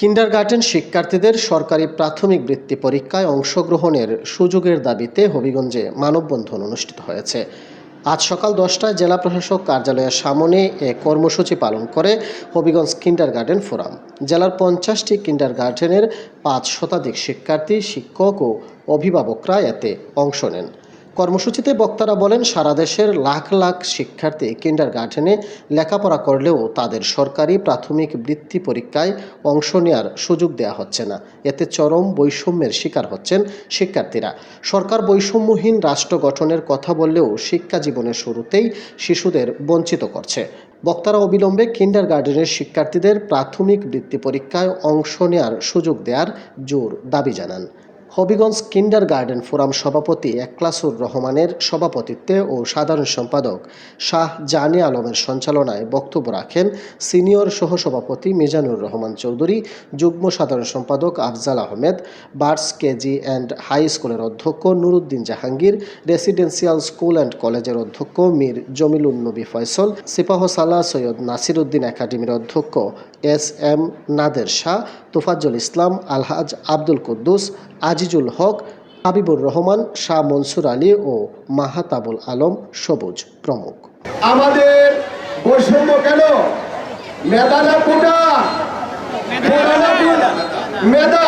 Kindergarten শিক্ষার্থীদের সরকারি প্রাথমিক বৃত্তি পরীক্ষায় অংশগ্রহণের সুযোগের দাবিতে হবিগঞ্জে মানববন্ধন অনুষ্ঠিত হয়েছে। আজ সকাল দশটায় জেলা প্রশাসক কার্যালয়ের সামনে এ কর্মসূচি পালন করে হবিগঞ্জ কিন্ডারগার্টেন ফোরাম। জেলার পঞ্চাশটি কিন্ডারগার্টেনের পাঁচ শতাধিক শিক্ষার্থী, শিক্ষক ও অভিভাবকরা এতে অংশ নেন। কর্মসূচিতে বক্তারা বলেন, সারা দেশের লাখ লাখ শিক্ষার্থী কিন্ডার গার্ডেনে লেখাপড়া করলেও তাদের সরকারি প্রাথমিক বৃত্তি পরীক্ষায় অংশ নেওয়ার সুযোগ দেওয়া হচ্ছে না। এতে চরম বৈষম্যের শিকার হচ্ছেন শিক্ষার্থীরা। সরকার বৈষম্যহীন রাষ্ট্র গঠনের কথা বললেও শিক্ষা জীবনের শুরুতেই শিশুদের বঞ্চিত করছে। বক্তারা অবিলম্বে কিন্ডার গার্ডেনের শিক্ষার্থীদের প্রাথমিক বৃত্তি পরীক্ষায় অংশ নেওয়ার সুযোগ দেওয়ার জোর দাবি জানান। হবিগঞ্জ কিন্ডার গার্ডেন ফোরাম সভাপতি একলাসুর রহমানের সভাপতিত্বে ও সাধারণ সম্পাদক শাহ জানে আলমের সঞ্চালনায় বক্তব্য রাখেন সিনিয়র সহসভাপতি মিজানুর রহমান চৌধুরী, যুগ্ম সাধারণ সম্পাদক আফজাল আহমেদ, বার্স কেজি অ্যান্ড হাই স্কুলের অধ্যক্ষ Nuruddin Jahangir, residential school and কলেজের অধ্যক্ষ মীর জমিলুন নবী ফয়সল, সিপাহ সালাহ সৈয়দ নাসিরুদ্দিন একাডেমির অধ্যক্ষ এস এম নাদের শাহ, তোফাজ্জল ইসলাম, আলহাজ আব্দুল কুদ্দুস আজিজুল হক, হাবিবুর রহমান, শাহ মনসুর আলী ও মাহাতাবুল আলম সবুজ প্রমুখ। আমাদের বৈষম্য কেন? মেধা না কোটা? কোটা না কোটা? মেধা।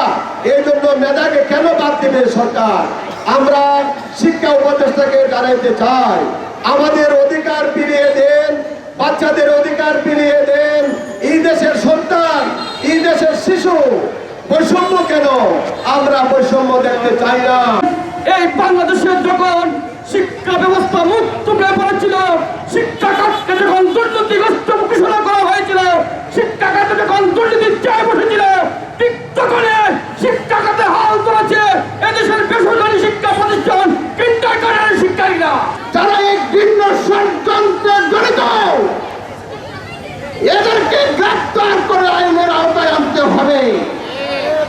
এই জন্য মেধাকে কেন বাদ দেবে সরকার? আমরা শিক্ষা উপদেষ্টাকে জানাইতে চাই। আমাদের অধিকার ফিরিয়ে দেন বাচ্চাদের অধিকার ফিরিয়ে দেন এই দেশের সন্তান এই দেশের শিশু বৈষম্য কেন আমরা বৈষম্য দেখতে চাই না। এই বাংলাদেশের যখন শিক্ষা ব্যবস্থা মুক্ত হয়ে পড়েছিল শিক্ষা খাতকে যখন দুর্নীতিগ্রস্ত ঘোষণা করা হয়েছিল শিক্ষা খাতে যখন দুর্নীতির চায় বসেছিল ঠিক তখনই শিক্ষা খাতে হাল ধরেছে এদেশের বেসরকারি শিক্ষা প্রতিষ্ঠান কিন্টার শিক্ষার্থীরা। যারা এই ভিন্ন ষড়যন্ত্রে জড়িত এদেরকে গ্রেপ্তার করে আইনের আওতায় আনতে হবে।